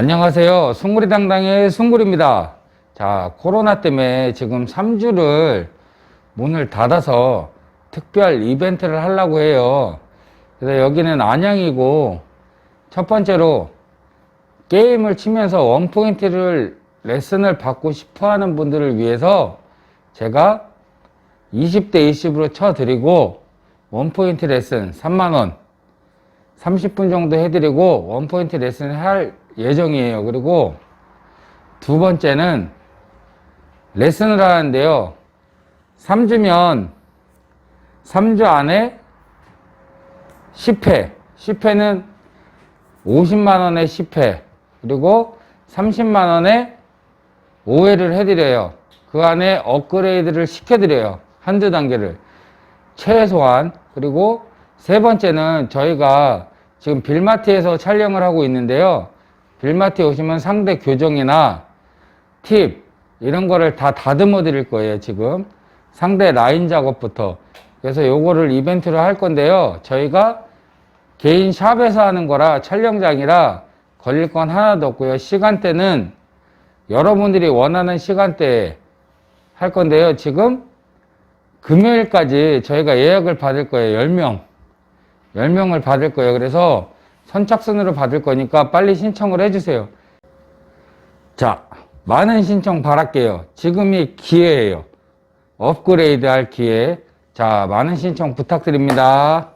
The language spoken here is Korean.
안녕하세요. 숭구리 당당의 숭구리입니다. 자, 코로나 때문에 지금 3주를 문을 닫아서 특별 이벤트를 하려고 해요. 그래서 여기는 안양이고, 첫 번째로 게임을 치면서 원포인트를 레슨을 받고 싶어 하는 분들을 위해서 제가 20대 20으로 쳐드리고, 원포인트 레슨 3만원, 30분 정도 해드리고 원포인트 레슨을 할 예정이에요. 그리고 두 번째는 레슨을 하는데요. 3주면 3주 안에 10회, 10회는 50만원의 10회, 그리고 30만원의 5회를 해드려요. 그 안에 업그레이드를 시켜드려요. 한두 단계를. 최소한. 그리고 세 번째는 저희가 지금 빌마트에서 촬영을 하고 있는데요. 빌마트에 오시면 상대 교정이나 팁 이런 거를 다 다듬어 드릴 거예요, 지금. 상대 라인 작업부터. 그래서 요거를 이벤트로 할 건데요. 저희가 개인 샵에서 하는 거라 촬영장이라 걸릴 건 하나도 없고요. 시간대는 여러분들이 원하는 시간대에 할 건데요. 지금 금요일까지 저희가 예약을 받을 거예요. 10명. 10명을 받을 거예요. 그래서 선착순으로 받을 거니까 빨리 신청을 해주세요. 자, 많은 신청 바랄게요. 지금이 기회예요. 업그레이드 할 기회. 자, 많은 신청 부탁드립니다.